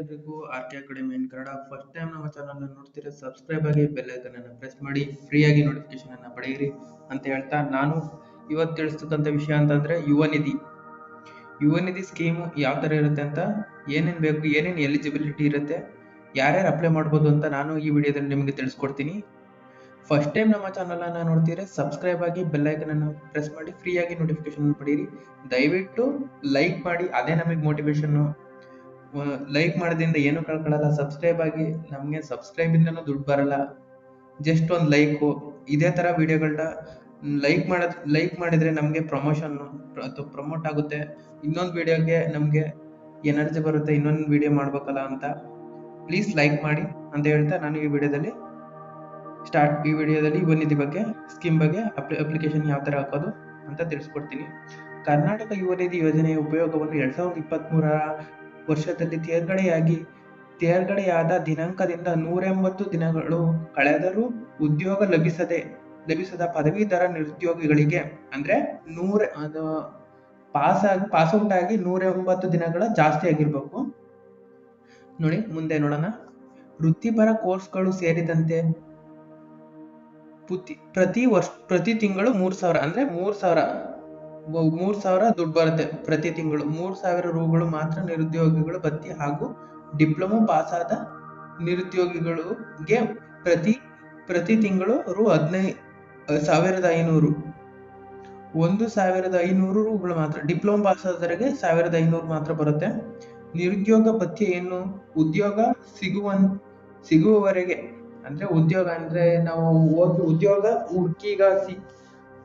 ಎಲ್ಲರಿಗೂ R K academy in Kannada first time ನಮ್ಮ channel ನೋಡ್ತೀರಾ ಸಬ್ಸ್ಕ್ರೈಬ್ ಆಗಿ ಬೆಲ್ ಐಕನ್ ಅನ್ನು ಪ್ರೆಸ್ ಮಾಡಿ ಫ್ರೀಯಾಗಿ ನೋಟಿಫಿಕೇಶನ್ ಅನ್ನ ಪಡೆಯಿರಿ ಅಂತ ಹೇಳ್ತಾ ನಾನು ಇವತ್ತು ತಿಳಿಸ್ತಕ್ಕಂಥ ವಿಷಯ ಅಂತಂದ್ರೆ ಯುವ ನಿಧಿ. ಯುವ ನಿಧಿ ಸ್ಕೀಮು ಯಾವ ತರ ಇರುತ್ತೆ ಅಂತ, ಏನೇನ್ ಬೇಕು, ಏನೇನ್ ಎಲಿಜಿಬಿಲಿಟಿ ಇರುತ್ತೆ, ಯಾರ್ಯಾರು ಅಪ್ಲೈ ಮಾಡ್ಬೋದು ಅಂತ ನಾನು ಈ ವಿಡಿಯೋದಲ್ಲಿ ನಿಮಗೆ ತಿಳಿಸ್ಕೊಡ್ತೀನಿ. ಫಸ್ಟ್ ಟೈಮ್ ನಮ್ಮ ಚಾನಲ್ ಅನ್ನ ನೋಡ್ತೀರಾ ಸಬ್ಸ್ಕ್ರೈಬ್ ಆಗಿ ಬೆಲ್ ಐಕನ್ ಅನ್ನು ಪ್ರೆಸ್ ಮಾಡಿ ಫ್ರೀಯಾಗಿ ನೋಟಿಫಿಕೇಶನ್ ಪಡೆಯಿರಿ. ದಯವಿಟ್ಟು ಲೈಕ್ ಮಾಡಿ, ಅದೇ ನಮಗೆ ಮೋಟಿವೇಶನ್ ಲೈಕ್ ಮಾಡೋದ್ರಿಂದ ಏನು ಕಳ್ಕೊಳ್ಳಲ್ಲ ಸಬ್ಸ್ಕ್ರೈಬ್ ಆಗಿ ನಮಗೆ ಸಬ್ಸ್ಕ್ರೈಬ್ ಇಂದನೂ ದುಡ್ಡು ಬರಲ್ಲ. ಜಸ್ಟ್ ಒಂದು ಲೈಕು ಇದೇ ತರ ವಿಡಿಯೋಗಳನ್ನ ಲೈಕ್ ಮಾಡೋದ್ ಲೈಕ್ ಮಾಡಿದ್ರೆ ನಮಗೆ ಪ್ರಮೋಷನ್ ಅಥವಾ ಪ್ರಮೋಟ್ ಆಗುತ್ತೆ. ಇನ್ನೊಂದು ವಿಡಿಯೋಗೆ ನಮಗೆ ಎನರ್ಜಿ ಬರುತ್ತೆ. ಇನ್ನೊಂದು ವಿಡಿಯೋ ಮಾಡ್ಬೇಕಲ್ಲ ಅಂತ. ಪ್ಲೀಸ್ ಲೈಕ್ ಮಾಡಿ ಅಂತ ಹೇಳ್ತಾ ನಾನು ಈ ವಿಡಿಯೋದಲ್ಲಿ ಸ್ಟಾರ್ಟ್ ಈ ವಿಡಿಯೋದಲ್ಲಿ ಯುವನಿಧಿ ಬಗ್ಗೆ ಸ್ಕೀಮ್ ಬಗ್ಗೆ ಅಪ್ಲಿಕೇಶನ್ ಯಾವ ತರ ಹಾಕೋದು ಅಂತ ತಿಳಿಸ್ಕೊಡ್ತೀನಿ. ಕರ್ನಾಟಕ ಯುವನಿಧಿ ಯೋಜನೆಯ ಉಪಯೋಗವನ್ನು ಎರಡ್ ಸಾವಿರದ ಇಪ್ಪತ್ತ್ ವರ್ಷದಲ್ಲಿ ತೇರ್ಗಡೆಯಾಗಿ, ತೇರ್ಗಡೆಯಾದ ದಿನಾಂಕದಿಂದ ನೂರ ಎಂಬತ್ತು ದಿನಗಳು ಕಳೆದರೂ ಉದ್ಯೋಗ ಲಭಿಸದೆ, ಲಭಿಸದ ಪದವೀಧರ ನಿರುದ್ಯೋಗಿಗಳಿಗೆ ಅಂದ್ರೆ ನೂರ, ಅದು ಪಾಸ್ ಆಗಿ, ಪಾಸ್ ಔಟ್ ಆಗಿ ನೂರ ಎಂಬತ್ತು ದಿನಗಳ ಜಾಸ್ತಿ ಆಗಿರ್ಬೇಕು. ನೋಡಿ, ಮುಂದೆ ನೋಡೋಣ. ವೃತ್ತಿಪರ ಕೋರ್ಸ್ಗಳು ಸೇರಿದಂತೆ ಪ್ರತಿ ವರ್ಷ, ಪ್ರತಿ ತಿಂಗಳು ಮೂರ್ ಸಾವಿರ, ಅಂದ್ರೆ ಮೂರ್ ಸಾವಿರ ಮೂರ್ ಸಾವಿರ ದುಡ್ಡು ಬರುತ್ತೆ ಪ್ರತಿ ತಿಂಗಳು. ಮೂರ್ ಸಾವಿರ ರೂಗಳು ಮಾತ್ರ ನಿರುದ್ಯೋಗಿಗಳು ಭತ್ಯೆ ಹಾಗೂ ಡಿಪ್ಲೊಮಾ ಪಾಸ್ ಆದ ನಿರುದ್ಯೋಗಿಗಳಿಗೆ ಪ್ರತಿ ಪ್ರತಿ ತಿಂಗಳು ರು ಹದಿನೈ ಸಾವಿರದ ಐನೂರು. ಒಂದು ಸಾವಿರದ ಐನೂರು ರೂಗಳು ಮಾತ್ರ, ಡಿಪ್ಲೊಮಾ ಪಾಸ್ ಆದವರಿಗೆ ಸಾವಿರದ ಐನೂರು ಮಾತ್ರ ಬರುತ್ತೆ. ನಿರುದ್ಯೋಗ ಭತ್ಯೆಯನ್ನು ಉದ್ಯೋಗ ಸಿಗುವ ಸಿಗುವವರೆಗೆ. ಅಂದ್ರೆ ಉದ್ಯೋಗ ಅಂದ್ರೆ ನಾವು ಉದ್ಯೋಗ ಹುಡುಕೀಗ ಸಿ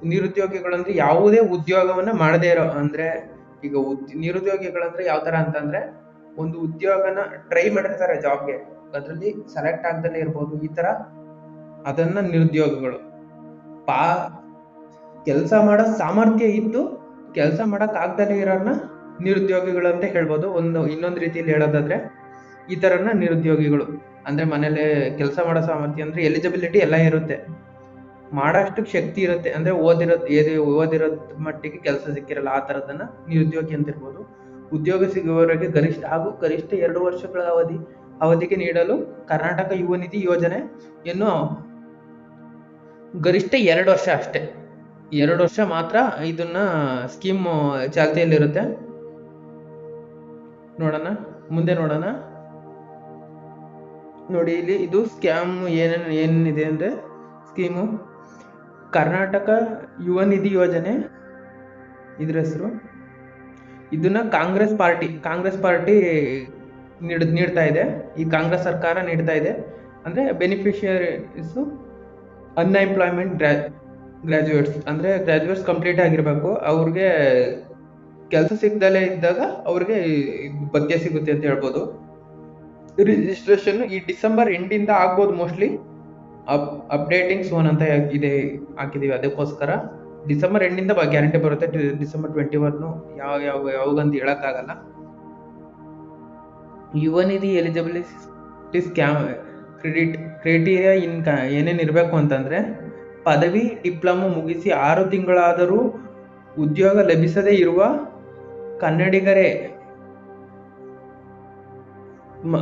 ನಿರುದ್ಯೋಗಿಗಳಂದ್ರೆ ಯಾವುದೇ ಉದ್ಯೋಗವನ್ನ ಮಾಡದೇ ಇರೋ ಅಂದ್ರೆ ಈಗ ನಿರುದ್ಯೋಗಿಗಳಂದ್ರೆ ಯಾವ ತರ ಅಂತಂದ್ರೆ ಒಂದು ಉದ್ಯೋಗನ ಟ್ರೈ ಮಾಡಿರ್ತಾರೆ ಜಾಬ್ಗೆ, ಅದರಲ್ಲಿ ಸೆಲೆಕ್ಟ್ ಆಗ್ದಲೇ ಇರ್ಬೋದು, ಈ ತರ ಅದನ್ನ ನಿರುದ್ಯೋಗಿಗಳು. ಪಾ, ಕೆಲಸ ಮಾಡೋ ಸಾಮರ್ಥ್ಯ ಇದ್ದು ಕೆಲಸ ಮಾಡಕ್ ಆಗ್ದಲೇ ಇರೋರ್ನ ನಿರುದ್ಯೋಗಿಗಳು ಅಂತ ಹೇಳ್ಬೋದು. ಒಂದು, ಇನ್ನೊಂದು ರೀತಿಯಲ್ಲಿ ಹೇಳೋದಾದ್ರೆ ಈ ತರನ ನಿರುದ್ಯೋಗಿಗಳು. ಅಂದ್ರೆ ಮನೇಲೆ ಕೆಲಸ ಮಾಡೋ ಸಾಮರ್ಥ್ಯ ಅಂದ್ರೆ ಎಲಿಜಿಬಿಲಿಟಿ ಎಲ್ಲ ಇರುತ್ತೆ. ಮಾಡಷ್ಟು ಶಕ್ತಿ ಇರುತ್ತೆ ಅಂದ್ರೆ ಓದಿರೋ ಓದಿರೋದ್ ಓದಿರೋ ಮಟ್ಟಿಗೆ ಕೆಲಸ ಸಿಕ್ಕಿರಲ್ಲ, ಆ ತರದನ್ನ ನಿರುದ್ಯೋಗಿ ಅಂತ ಇರ್ಬೋದು. ಉದ್ಯೋಗ ಸಿಗುವವರಿಗೆ ಗರಿಷ್ಠ ಹಾಗೂ ಗರಿಷ್ಠ ಎರಡು ವರ್ಷಗಳ ಅವಧಿ, ಅವಧಿಗೆ ನೀಡಲು ಕರ್ನಾಟಕ ಯುವ ನಿಧಿ ಯೋಜನೆ ಇನ್ನು ಗರಿಷ್ಠ ಎರಡು ವರ್ಷ ಅಷ್ಟೇ. ಎರಡು ವರ್ಷ ಮಾತ್ರ ಇದನ್ನ ಸ್ಕೀಮ್ ಚಾಲ್ತಿಯಲ್ಲಿರುತ್ತೆ ನೋಡೋಣ, ಮುಂದೆ ನೋಡೋಣ. ನೋಡಿ ಇಲ್ಲಿ ಇದು ಸ್ಕ್ಯಾಮ್ ಏನೇನು ಏನಿದೆ ಅಂದ್ರೆ ಸ್ಕೀಮು ಕರ್ನಾಟಕ ಯುವ ನಿಧಿ ಯೋಜನೆ, ಇದ್ರ ಹೆಸರು? ಇದನ್ನ ಕಾಂಗ್ರೆಸ್ ಪಾರ್ಟಿ ಕಾಂಗ್ರೆಸ್ ಪಾರ್ಟಿ ನೀಡ್, ನೀಡ್ತಾ ಇದೆ. ಈ ಕಾಂಗ್ರೆಸ್ ಸರ್ಕಾರ ನೀಡ್ತಾ ಇದೆ. ಅಂದ್ರೆ ಬೆನಿಫಿಷಿಯರೀಸು ಅನ್ಎಂಪ್ಲಾಯ್ಮೆಂಟ್ ಗ್ರಾ ಗ್ರಾಜುಯೇಟ್ಸ್ ಅಂದ್ರೆ ಗ್ರಾಜುಯೇಟ್ಸ್ ಕಂಪ್ಲೀಟ್ ಆಗಿರ್ಬೇಕು. ಅವ್ರಿಗೆ ಕೆಲಸ ಸಿಗ್ದಲೇ ಇದ್ದಾಗ ಅವ್ರಿಗೆ ಭತ್ಯೆ ಸಿಗುತ್ತೆ ಅಂತ ಹೇಳ್ಬೋದು. ರಿಜಿಸ್ಟ್ರೇಷನ್ ಈ ಡಿಸೆಂಬರ್ ಎಂಡಿಂದ ಆಗ್ಬೋದು ಮೋಸ್ಟ್ಲಿ ಅಪ್ ಅಪ್ಡೇಟಿಂಗ್ ಸೋನ್ ಅಂತ ಇದೆ ಹಾಕಿದೀವಿ. ಅದಕ್ಕೋಸ್ಕರ ಡಿಸೆಂಬರ್ ಎಂಡಿಂದ ಗ್ಯಾರಂಟಿ ಬರುತ್ತೆ. ಡಿಸೆಂಬರ್ ಟ್ವೆಂಟಿ ಒನ್ ಯಾವ ಯಾವ ಯಾವಾಗಂತ ಹೇಳೋಕ್ಕಾಗಲ್ಲ. Yuva Nidhi eligibility scam credit criteria in ಏನೇನು ಇರಬೇಕು ಅಂತಂದ್ರೆ ಪದವಿ ಡಿಪ್ಲೊಮೊ ಮುಗಿಸಿ ಆರು ತಿಂಗಳಾದರೂ ಉದ್ಯೋಗ ಲಭಿಸದೇ ಇರುವ ಕನ್ನಡಿಗರೇ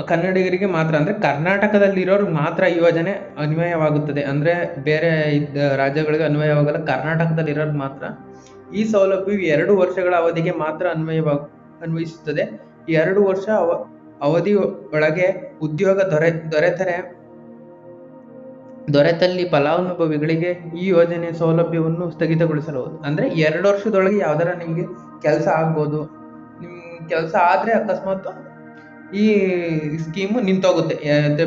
ಕನ್ನಡಿಗರಿಗೆ ಮಾತ್ರ ಅಂದ್ರೆ ಕರ್ನಾಟಕದಲ್ಲಿರೋರು ಮಾತ್ರ ಈ ಯೋಜನೆ ಅನ್ವಯವಾಗುತ್ತದೆ. ಅಂದ್ರೆ ಬೇರೆ ಇದ್ದ ರಾಜ್ಯಗಳಿಗೆ ಅನ್ವಯವಾಗಲ್ಲ, ಕರ್ನಾಟಕದಲ್ಲಿರೋರು ಮಾತ್ರ ಈ ಸೌಲಭ್ಯವು ಎರಡು ವರ್ಷಗಳ ಅವಧಿಗೆ ಮಾತ್ರ ಅನ್ವಯವಾಗ, ಅನ್ವಯಿಸುತ್ತದೆ. ಎರಡು ವರ್ಷ ಅವ, ಅವಧಿ ಒಳಗೆ ಉದ್ಯೋಗ ದೊರೆ, ದೊರೆತರೆ, ದೊರೆತಲ್ಲಿ ಫಲಾನುಭವಿಗಳಿಗೆ ಈ ಯೋಜನೆ ಸೌಲಭ್ಯವನ್ನು ಸ್ಥಗಿತಗೊಳಿಸಬಹುದು. ಅಂದ್ರೆ ಎರಡು ವರ್ಷದೊಳಗೆ ಯಾವ್ದಾರ ನಿಮ್ಗೆ ಕೆಲಸ ಆಗ್ಬೋದು. ನಿಮ್ ಕೆಲಸ ಆದ್ರೆ ಅಕಸ್ಮಾತ್ ಈ ಸ್ಕೀಮು ನಿಂತೋಗುತ್ತೆ.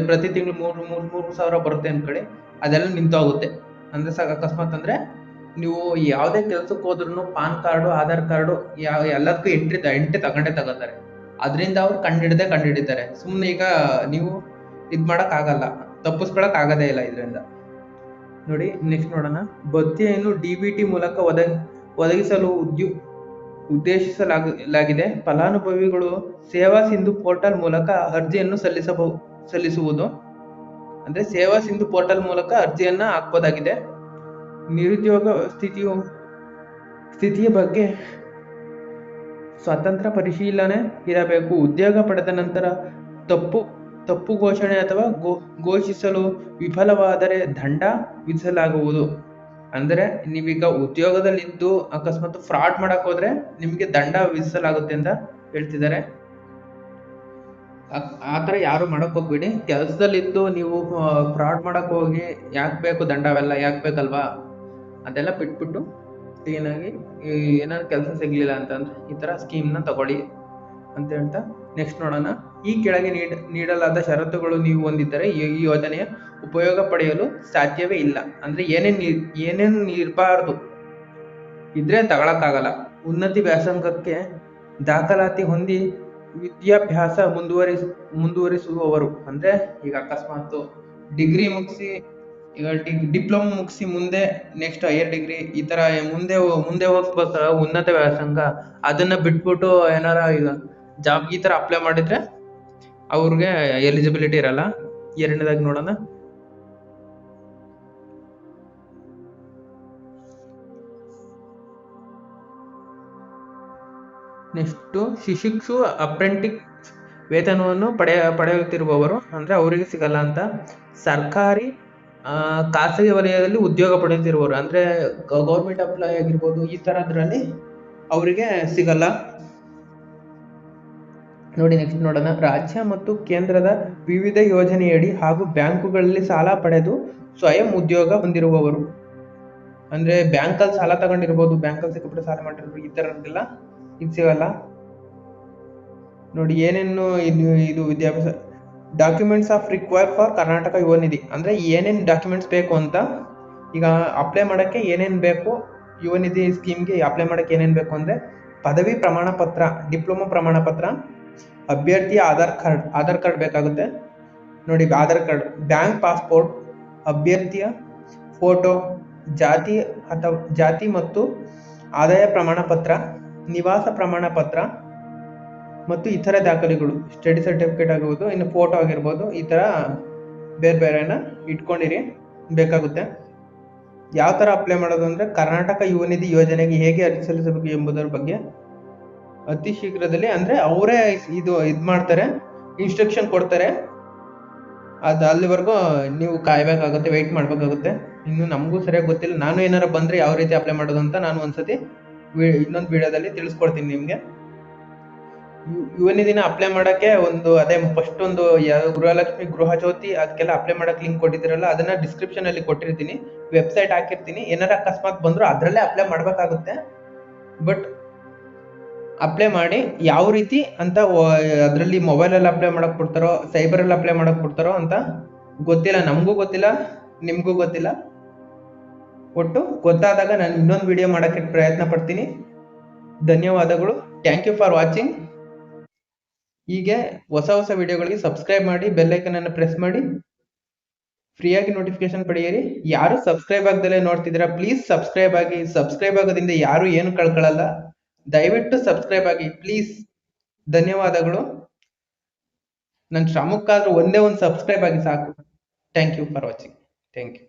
ಪ್ರತಿ ತಿಂಗಳು ಮೂರು ಮೂರು ಮೂರು ಸಾವಿರ ಬರುತ್ತೆ ಅನ್ಕೊಳ್ಳಿ ಅದೆಲ್ಲ ನಿಂತೋಗುತ್ತೆ. ಅಂದ್ರೆ ಸ ಅಕಸ್ಮಾತ್ ಅಂದ್ರೆ ನೀವು ಯಾವುದೇ ಕೆಲ್ಸಕ್ಕೆ ಹೋದ್ರು ಪಾನ್ ಕಾರ್ಡು, ಆಧಾರ್ ಕಾರ್ಡು ಯಾವ ಎಲ್ಲದಕ್ಕೂ ಎಂಟ್ರಿ ಎಂಟ್ರಿ ತಗೊಂಡೇ ತಗೋತಾರೆ. ಅದರಿಂದ ಅವ್ರು ಕಂಡಿಡ್ದೆ ಕಂಡಿಡಿತಾರೆ. ಸುಮ್ಮನೆ ಈಗ ನೀವು ಇದ್ ಆಗಲ್ಲ. ತಪ್ಪಿಸ್ಕೊಳಕ್ ಆಗದೇ ಇಲ್ಲ ಇದರಿಂದ. ನೋಡಿ ನೆಕ್ಸ್ಟ್ ನೋಡೋಣ. ಭತ್ಯೆಯನ್ನು ಡಿ ಬಿ ಟಿ ಮೂಲಕ ಒದಗಿ, ಒದಗಿಸಲು ಉದ್ಯೋ ಉದ್ದೇಶಿಸಲಾಗಿದೆ. ಫಲಾನುಭವಿಗಳು ಸೇವಾ ಸಿಂಧು ಪೋರ್ಟಲ್ ಮೂಲಕ ಅರ್ಜಿಯನ್ನು ಸಲ್ಲಿಸಬಹುದು ಸಲ್ಲಿಸುವುದು, ಅಂದ್ರೆ ಸೇವಾ ಸಿಂಧು ಪೋರ್ಟಲ್ ಮೂಲಕ ಅರ್ಜಿಯನ್ನ ಹಾಕ್ಬೋದಾಗಿದೆ. ನಿರುದ್ಯೋಗ ಸ್ಥಿತಿಯು, ಸ್ಥಿತಿಯ ಬಗ್ಗೆ ಸ್ವತಂತ್ರ ಪರಿಶೀಲನೆ ಇರಬೇಕು. ಉದ್ಯೋಗ ಪಡೆದ ನಂತರ ತಪ್ಪು ತಪ್ಪು ಘೋಷಣೆ ಅಥವಾ ಘೋಷಿಸಲು ವಿಫಲವಾದರೆ ದಂಡ ವಿಧಿಸಲಾಗುವುದು. ಅಂದರೆ ನೀವೀಗ ಉದ್ಯೋಗದಲ್ಲಿದ್ದು ಅಕಸ್ಮಾತ್ ಫ್ರಾಡ್ ಮಾಡಕ್ ಹೋದ್ರೆ ನಿಮಗೆ ದಂಡ ವಿಧಿಸಲಾಗುತ್ತೆ ಅಂತ ಹೇಳ್ತಿದ್ದಾರೆ. ಆತರ ಯಾರು ಮಾಡಕ್ ಹೋಗ್ಬೇಡಿ. ಕೆಲಸದಲ್ಲಿದ್ದು ನೀವು ಫ್ರಾಡ್ ಮಾಡಕ್ ಹೋಗಿ ಯಾಕೆ ಬೇಕು ದಂಡ ಅವೆಲ್ಲ ಯಾಕೆ ಬೇಕಲ್ವಾ? ಅದೆಲ್ಲ ಬಿಟ್ಬಿಟ್ಟು ಕ್ಲೀನಾಗಿ ಏನಾದ್ರು ಕೆಲಸ ಸಿಗ್ಲಿಲ್ಲ ಅಂತಂದ್ರೆ ಈ ಥರ ಸ್ಕೀಮ್ನ ತಗೊಳ್ಳಿ ಅಂತ ಹೇಳ್ತಾ ನೆಕ್ಸ್ಟ್ ನೋಡೋಣ. ಈ ಕೆಳಗೆ ನೀಡ, ನೀಡಲಾದ ಷರತ್ತುಗಳು ನೀವು ಹೊಂದಿದ್ದರೆ ಈ ಯೋಜನೆಯ ಉಪಯೋಗ ಪಡೆಯಲು ಸಾಧ್ಯವೇ ಇಲ್ಲ. ಅಂದ್ರೆ ಏನೇನ್ ಏನೇನು ಇರಬಾರ್ದು ಇದ್ರೆ ತಗೊಳಕ್ಕಾಗಲ್ಲ. ಉನ್ನತಿ ವ್ಯಾಸಂಗಕ್ಕೆ ದಾಖಲಾತಿ ಹೊಂದಿ ವಿದ್ಯಾಭ್ಯಾಸ ಮುಂದುವರಿಸ, ಮುಂದುವರಿಸುವವರು. ಅಂದ್ರೆ ಈಗ ಅಕಸ್ಮಾತ್ ಡಿಗ್ರಿ ಮುಗಿಸಿ, ಈಗ ಡಿಪ್ಲೊಮಾ ಮುಗಿಸಿ ಮುಂದೆ ನೆಕ್ಸ್ಟ್ ಹೈಯರ್ ಡಿಗ್ರಿ ಈ ತರ ಮುಂದೆ ಮುಂದೆ ಹೋಗ್ಬೇಕ ಉನ್ನತ ವ್ಯಾಸಂಗ? ಅದನ್ನ ಬಿಟ್ಬಿಟ್ಟು ಏನಾರ ಈಗ ಜಾಬ್ ಈ ತರ ಅಪ್ಲೈ ಮಾಡಿದ್ರೆ ಅವ್ರಿಗೆ ಎಲಿಜಿಬಿಲಿಟಿ ಇರಲ್ಲ. ಎರಡನೇದಾಗಿ ನೋಡೋಣ. ನೆಕ್ಸ್ಟ್ ಶಿಶಿಕ್ಷು, ಅಪ್ರೆಂಟಿಸ್ ವೇತನವನ್ನು ಪಡೆಯ ಪಡೆಯುತ್ತಿರುವವರು, ಅಂದ್ರೆ ಅವರಿಗೆ ಸಿಗಲ್ಲ ಅಂತ ಸರ್ಕಾರಿ ಖಾಸಗಿ ವಲಯದಲ್ಲಿ ಉದ್ಯೋಗ ಪಡೆಯುತ್ತಿರುವವರು, ಅಂದ್ರೆ ಗೌರ್ಮೆಂಟ್ ಅಪ್ಲೈ ಆಗಿರ್ಬೋದು, ಈ ಥರದ್ರಲ್ಲಿ ಅವರಿಗೆ ಸಿಗಲ್ಲ. ನೋಡಿ ನೆಕ್ಸ್ಟ್ ನೋಡೋಣ. ರಾಜ್ಯ ಮತ್ತು ಕೇಂದ್ರದ ವಿವಿಧ ಯೋಜನೆಯಡಿ ಹಾಗೂ ಬ್ಯಾಂಕುಗಳಲ್ಲಿ ಸಾಲ ಪಡೆದು ಸ್ವಯಂ ಉದ್ಯೋಗ ಹೊಂದಿರುವವರು. ಅಂದ್ರೆ ಬ್ಯಾಂಕಲ್ಲಿ ಸಾಲ ತಗೊಂಡಿರ್ಬೋದು, ಬ್ಯಾಂಕಲ್ಲಿ ಸಿಕ್ಕಾಪಟ್ಟೆ ಸಾಲ ಮಾಡಿರ್ಬೋದು ಈ ತರದ್ದೆಲ್ಲ. ಇದು ಸಿಗಲ್ಲ ನೋಡಿ, ಏನೇನು ಇದು ಇದು ವಿದ್ಯಾಭ್ಯಾಸ documents of require for Karnataka Yuva Nidhi. ಅಂದರೆ ಏನೇನು ಡಾಕ್ಯುಮೆಂಟ್ಸ್ ಬೇಕು ಅಂತ, ಈಗ ಅಪ್ಲೈ ಮಾಡೋಕ್ಕೆ ಏನೇನು ಬೇಕು, ಯುವ ನಿಧಿ ಸ್ಕೀಮ್ಗೆ ಅಪ್ಲೈ ಮಾಡೋಕ್ಕೆ ಏನೇನು ಬೇಕು ಅಂದರೆ, ಪದವಿ ಪ್ರಮಾಣ ಪತ್ರ ಡಿಪ್ಲೊಮಾ ಪ್ರಮಾಣ ಪತ್ರ ಅಭ್ಯರ್ಥಿಯ ಆಧಾರ್ ಕಾರ್ಡ್ ಆಧಾರ್ ಕಾರ್ಡ್ ಬೇಕಾಗುತ್ತೆ. ನೋಡಿ, ಆಧಾರ್ ಕಾರ್ಡ್ ಬ್ಯಾಂಕ್ ಪಾಸ್ಪೋರ್ಟ್ ಅಭ್ಯರ್ಥಿಯ ಫೋಟೋ ಜಾತಿ ಅಥವಾ, ಜಾತಿ ಮತ್ತು ಆದಾಯ ಪ್ರಮಾಣ ಪತ್ರ ನಿವಾಸ ಪ್ರಮಾಣ ಪತ್ರ ಮತ್ತು ಇತರ ದಾಖಲೆಗಳು, ಸ್ಟಡಿ ಸರ್ಟಿಫಿಕೇಟ್ ಆಗಿರ್ಬೋದು, ಇನ್ನು ಫೋಟೋ ಆಗಿರ್ಬೋದು, ಈ ಥರ ಬೇರೆ ಬೇರೆನ ಇಟ್ಕೊಂಡಿರಿ, ಬೇಕಾಗುತ್ತೆ. ಯಾವ ಥರ ಅಪ್ಲೈ ಮಾಡೋದು ಅಂದರೆ ಕರ್ನಾಟಕ ಯುವ ನಿಧಿ ಯೋಜನೆಗೆ ಹೇಗೆ ಅರ್ಜಿ ಸಲ್ಲಿಸಬೇಕು ಎಂಬುದರ ಬಗ್ಗೆ ಅತಿ ಶೀಘ್ರದಲ್ಲಿ, ಅಂದರೆ ಅವರೇ ಇದು ಇದು ಮಾಡ್ತಾರೆ ಇನ್ಸ್ಟ್ರಕ್ಷನ್ ಕೊಡ್ತಾರೆ. ಅದು ಅಲ್ಲಿವರೆಗೂ ನೀವು ಕಾಯಬೇಕಾಗುತ್ತೆ ವೆಯ್ಟ್ ಮಾಡಬೇಕಾಗುತ್ತೆ. ಇನ್ನು ನಮಗೂ ಸರಿಯಾಗಿ ಗೊತ್ತಿಲ್ಲ, ನಾನು ಏನಾರು ಬಂದರೆ ಯಾವ ರೀತಿ ಅಪ್ಲೈ ಮಾಡೋದು ಅಂತ ನಾನು ಒಂದ್ಸತಿ ಇನ್ನೊಂದು ವಿಡಿಯೋದಲ್ಲಿ ತಿಳಿಸ್ಕೊಡ್ತೀನಿ ನಿಮಗೆ. ಇವನೇ ದಿನ ಅಪ್ಲೈ ಮಾಡೋಕ್ಕೆ ಒಂದು, ಅದೇ ಫಸ್ಟ್ ಒಂದು ಗೃಹಲಕ್ಷ್ಮಿ ಗೃಹ ಜ್ಯೋತಿ ಅದಕ್ಕೆಲ್ಲ ಅಪ್ಲೈ ಮಾಡಕ್ ಲಿಂಕ್ ಕೊಟ್ಟಿದ್ದೀರಲ್ಲ ಅದನ್ನ ಡಿಸ್ಕ್ರಿಪ್ಷನ್ ಅಲ್ಲಿ ಕೊಟ್ಟಿರ್ತೀನಿ. ವೆಬ್ಸೈಟ್ ಹಾಕಿರ್ತೀನಿ. ಏನಾರ ಅಕಸ್ಮಾತ್ ಬಂದ್ರು ಅದರಲ್ಲೇ ಅಪ್ಲೈ ಮಾಡ್ಬೇಕಾಗುತ್ತೆ. ಬಟ್ ಅಪ್ಲೈ ಮಾಡಿ ಯಾವ ರೀತಿ ಅಂತ ಅದರಲ್ಲಿ ಮೊಬೈಲಲ್ಲಿ ಅಪ್ಲೈ ಮಾಡಕ್ ಕೊಡ್ತಾರೋ ಸೈಬರಲ್ಲಿ ಅಪ್ಲೈ ಮಾಡಕ್ ಕೊಡ್ತಾರೋ ಅಂತ ಗೊತ್ತಿಲ್ಲ. ನಮಗೂ ಗೊತ್ತಿಲ್ಲ, ನಿಮಗೂ ಗೊತ್ತಿಲ್ಲ. ಒಟ್ಟು ಗೊತ್ತಾದಾಗ ನಾನು ಇನ್ನೊಂದು ವಿಡಿಯೋ ಮಾಡೋಕ್ಕೆ ಪ್ರಯತ್ನ ಪಡ್ತೀನಿ. ಧನ್ಯವಾದಗಳು. ಥ್ಯಾಂಕ್ ಯು ಫಾರ್ ವಾಚಿಂಗ್ ಹೀಗೆ ಹೊಸ ಹೊಸ ವಿಡಿಯೋಗಳಿಗೆ ಸಬ್ಸ್ಕ್ರೈಬ್ ಮಾಡಿ ಬೆಲ್ ಐಕನ್ ಅನ್ನು ಪ್ರೆಸ್ ಮಾಡಿ. ಫ್ರೀಯಾಗಿ ನೋಟಿಫಿಕೇಶನ್ ಪಡೆಯಿರಿ. ಯಾರು ಸಬ್ಸ್ಕ್ರೈಬ್ ಆಗದಲ್ಲೇ ನೋಡ್ತಿದ್ದೀರಾ ಪ್ಲೀಸ್ ಸಬ್ಸ್ಕ್ರೈಬ್ ಆಗಿ. ಸಬ್ಸ್ಕ್ರೈಬ್ ಆಗೋದ್ರಿಂದ ಯಾರು ಏನು ಕಳ್ಕೊಳ್ಳಲ್ಲ ದಯವಿಟ್ಟು ಸಬ್ಸ್ಕ್ರೈಬ್ ಆಗಿ. ಪ್ಲೀಸ್ ಧನ್ಯವಾದಗಳು. ನನ್ನ ಶ್ರಮಕ್ಕಾದ್ರೂ ಒಂದೇ ಒಂದು ಸಬ್ಸ್ಕ್ರೈಬ್ ಆಗಿ ಸಾಕು. Thank you for watching thank you